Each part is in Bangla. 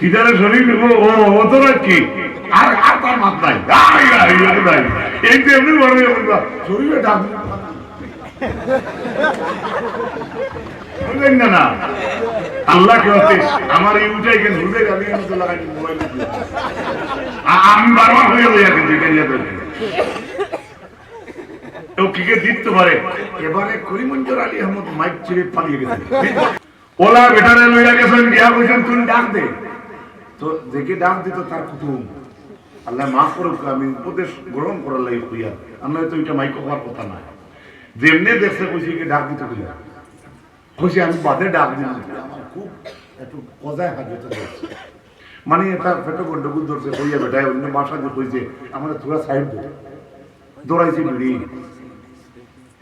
কিদারে শরীর ও ও ও তো নাকি আর আর মাত নাই। নাই এই না না। আল্লাহ কে হচ্ছে আমার এই গেল হুদে গালি লাগাই আমি বারবার হয়ে যাই কিন্তু পারে। এবারে করিমঞ্জর আলী আহমদ মাইক পালিয়ে গেছে। ওলা বেটারে লইয়া গেছেন বিয়া তুমি ডাক দে। তো দেখে ডাক দিত তার কুতুম আল্লাহ মাফ করুক আমি উপদেশ গ্রহণ করার লাগে কইয়া আমরা তো এটা মাইক হওয়ার কথা না। যেমনি দেখছে কইছি কি ডাক দিতে কইয়া। কইছি আমি বাদে ডাক দিলাম। আমার খুব একটু কজায় হাজত মানে এটা পেটে গন্ডগোল ধরছে কইয়া বেটায় অন্য বাসা যে কইছে আমরা তোরা সাইড দে। দৌড়াইছি বিড়ি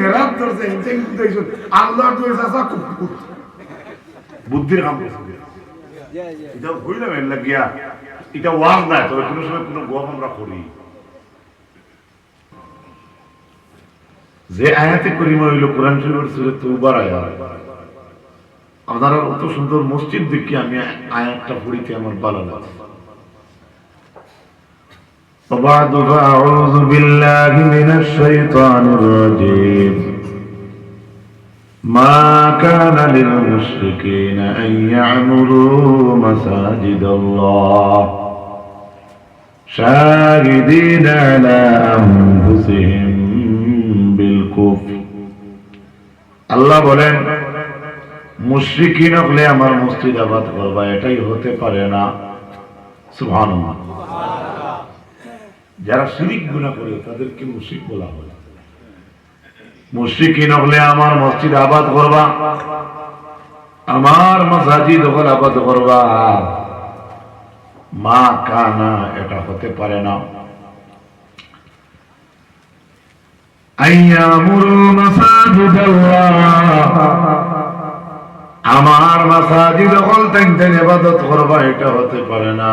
মেরাত ধরছে বুদ্ধির কাম এটা লাগিয়া এটা তবে কোনো সময় কোনো আমরা করি। যে আয়াতে করিমা হইল, কোরআন শরীফের সুরে তৌবার আয়াত। আপনারা অত সুন্দর মসজিদ দেখি আমি আয়াতটা পড়িতে আমার ভালো লাগে। وبعد فأعوذ بالله من الشيطان الرجيم ما كان للمشركين أن يعمروا مساجد الله شاهدين على أنفسهم بالكفر আল্লাহ বলেন মুশরিকিন হলে আমার মসজিদ আবাদ করবা এটাই হতে পারে না সুবহানাল্লাহ যারা শিরিক গুণা করে, তাদেরকে মুশরিক বলা হয়। মুশরিকিন হলে আমার মসজিদ আবাদ করবা, আমার মসাজিদ হল আবাদ করবা। মা কানা, এটা হতে পারে না। আমার মাসাজিদ হল তেন তেন ইবাদত করবা, এটা হতে পারে না।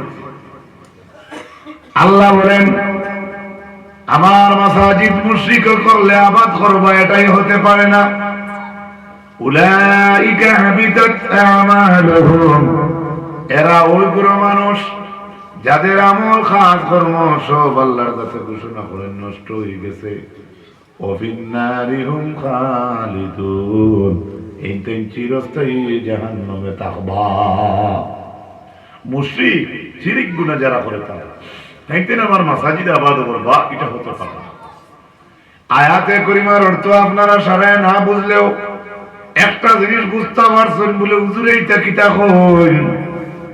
আল্লাহ বলেন, আমার মাসাজিদ মুশরিক করলে আবাদ করব, এটাই হতে পারে না। এরা ওই গুলো মানুষ, যাদের আমল, খাস কর্ম সব আল্লাহর কাছে ঘোষণা করে নষ্ট হয়ে গেছে। চিরস্থায়ী জাহান্নামে তাকবা। মুশরিক, শিরিক গুনাহ যারা করে তারা। একদিন আমার মাসাজিদ আবাদ করবা, এটা হতে পারে। আয়াতে করিমার অর্থ আপনারা সারা না বুঝলেও একটা জিনিস বুঝতে পারছেন বলে হুজুরে এইটা কিতা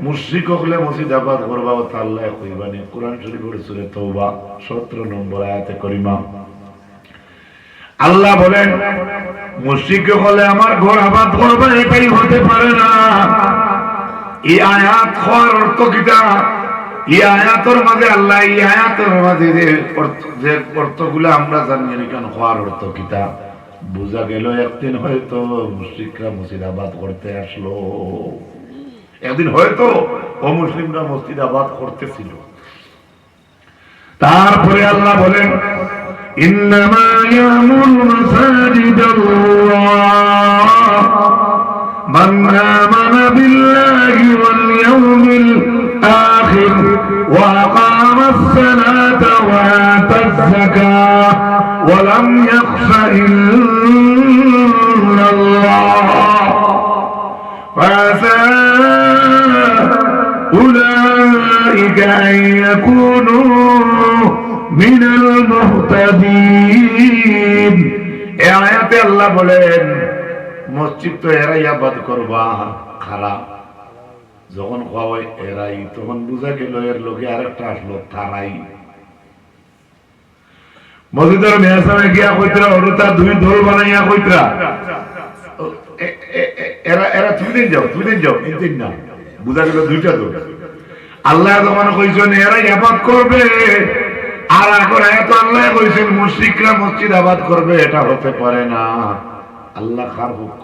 মুশরিক হলে মসজিদ আবাদ করবা তাল্লাহ কইবানি কোরআন শরীফের সূরা তওবা 17 নম্বর আয়াতে করিমা। আল্লাহ বলেন, মুশরিক হলে আমার ঘর আবাদ করবা, এটাই হতে পারে না। এই আয়াত হওয়ার অর্থ কিতা? ইয়াতর মাঝে আল্লাহ ইয়াতর মাঝে যে অর্থ, যে অর্থগুলো আমরা জানি এখান হওয়ার অর্থ কিতাব বোঝা গেল, একদিন হয়তো মুশরিকরা মুর্শিদাবাদ করতে আসলো। একদিন হয়তো ও অমুসলিমরা মুর্শিদাবাদ করতেছিল। তারপরে আল্লাহ বলেন, ইন্নামা ইয়ামুল বিল্লাহি ওয়াল ইয়াউমিল আখির। وأقام الصلاة وآتى الزكاة ولم يخش إلا الله فعسى أولئك أن يكونوا من المهتدين يا آيات الله بولين মসজিদ তো এরাই আবাদ করবা খারাপ যখন খাওয়াই এরাই তখন বুঝা গেল এর লোকে আরেকটা আসলো তারাই মসজিদের মেয়াসামে গিয়া কইতরা ওরতা দুই দল বানাইয়া কইতরা। এরা এরা তুমি দিন যাও তুমি দিন যাও দিন না। বুঝা গেল দুইটা দল আল্লাহ যখন কইছেন এরা আবাদ করবে। আর এখন এত আল্লাহ কইছেন, মুশরিকরা মসজিদ আবাদ করবে, এটা হতে পারে না। আল্লাহ খার পক্ষ?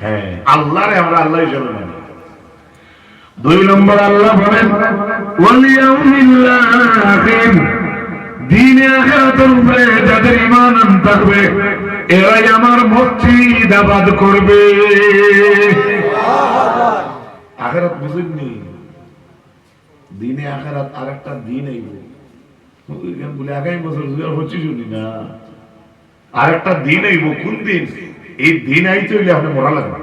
হ্যাঁ দিনে যাদের ঈমান থাকবে এরাই আমার মসজিদ আবাদ করবে। আখিরাত বুঝেননি দিনে আখিরাত আরেকটা দিন আইব। বলে, আগামী বছর জুয়ার হচ্ছে শুনি না। আরেকটা দিন আইব কোন দিন? এই দিন আইতে হইলে আপনি মরা লাগবে।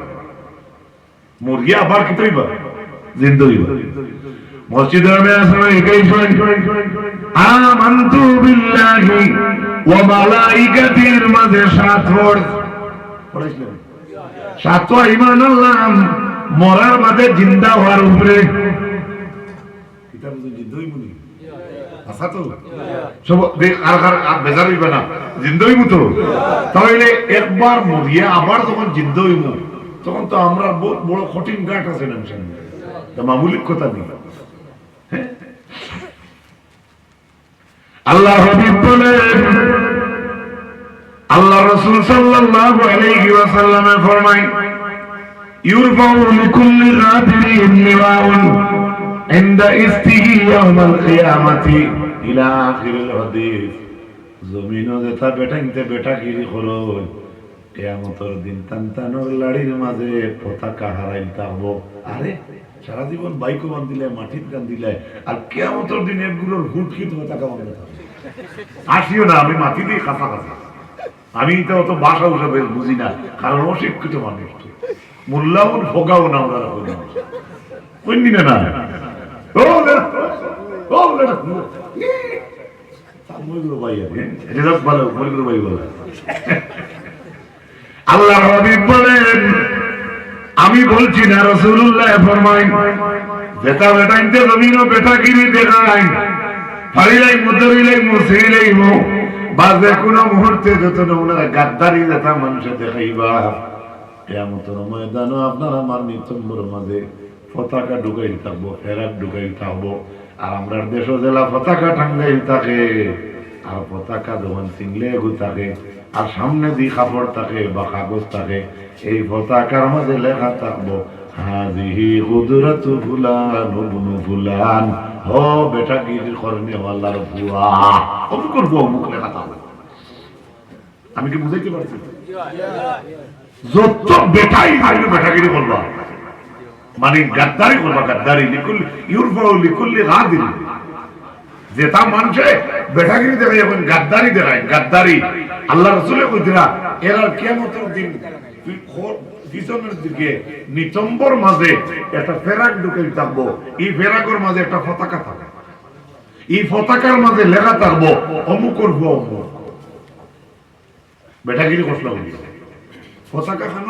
মরিয়া আবার কি তৈবা? বিল্লাহি ওয়া মালাইকাতির মাঝে মরার মাঝে জিন্দা হওয়ার উপরে। জিন্দা হইব নি? আচ্ছা তো সব আর বেজার হইবে না। জিন্দা হইব তাহলে একবার মরিয়া, আবার যখন জিন্দা হইব তখন তো আমরা বড় কঠিন গাঁট আছে না তা মামুলিক কথা নেই। হ্যাঁ? আল্লাহ হাবিব বলেন আল্লাহ রাসূল সাল্লাল্লাহু আলাইহি ওয়াসাল্লামে ফরমায়, ইউরফাউ লিকুল্লি গাদিরিন লিওয়াউন ইনদা ইস্তিহি ইয়াউমাল কিয়ামাতি ইলা আখিরিল হাদিস। জমিনও যেটা বেটাইতে বেটা গিরি করো কেয়ামতর দিন তান্তানোর লাড়ির মাঝে পতাকা হারাইল তাহবো আরে, সারা জীবন বাইকও বান দিলে মাটির গান দিলে আর কেয়ামতর দিন একগুলোর হুট কি পতাকা থাকবে আসিও না, আমি মাটি দিয়ে কাঁচা কাঁচা আমি তো অত ভাষা হিসাবে বুঝি না, কারণ অশিক্ষিত মানুষ মোল্লাউন ফোকাও না। আমরা কোন দিনে না? আল্লাহ বলেন, আমি বলছি না রসুল্লাহ ফরমাই যেটা বেটাইতে জমিন বেটা দেখাই ফারিলাই মুদরিলাই মুসিলাই মো বা যে মুহূর্তে যত ওনারা গাদ্দারি যেটা মানুষের দেখাইবা। ময়দানও আপনার আমার নিতম্বর মাঝে। পতাকা ঢুকাই থাকব ফেরাক ঢুকাই থাকব আর আমরা দেশ জেলা পতাকা টাঙ্গাই থাকে আর পতাকা যখন চিনলে এগু থাকে আর সামনে দি কাপড় থাকে বা কাগজ থাকে এই পতাকার মাঝে লেখা থাকব হাজিহি ফুলান ফুলান হো বেটা গিরি করনে ওয়াল্লার বুয়া অমুকের বুয়া অমুক লেখা থাকবে। আমি কি বুঝাইতে পারছি? যত বেটাই থাকবে বেটাগিরি করবা। মানে গাদ্দারি করবা, গাদ্দারি লিকুল ইউরফাউ লিকুল্লি গাদির যেটা মানুষে বেটাগিরি দেখায় এখন গাদ্দারি দেখায়, গাদ্দারি। আল্লাহ রসুলে কইছিলা এর আর কেমতের দিন পিছনের দিকে নিতম্বর মাঝে একটা ফেরাক ঢুকে থাকব, এই ফেরাকর মাঝে একটা পতাকা থাকবে। এই পতাকার মাঝে লেখা থাকব অমুক করব অমুক। বেটাগিরি কষ্ট পতাকা খানো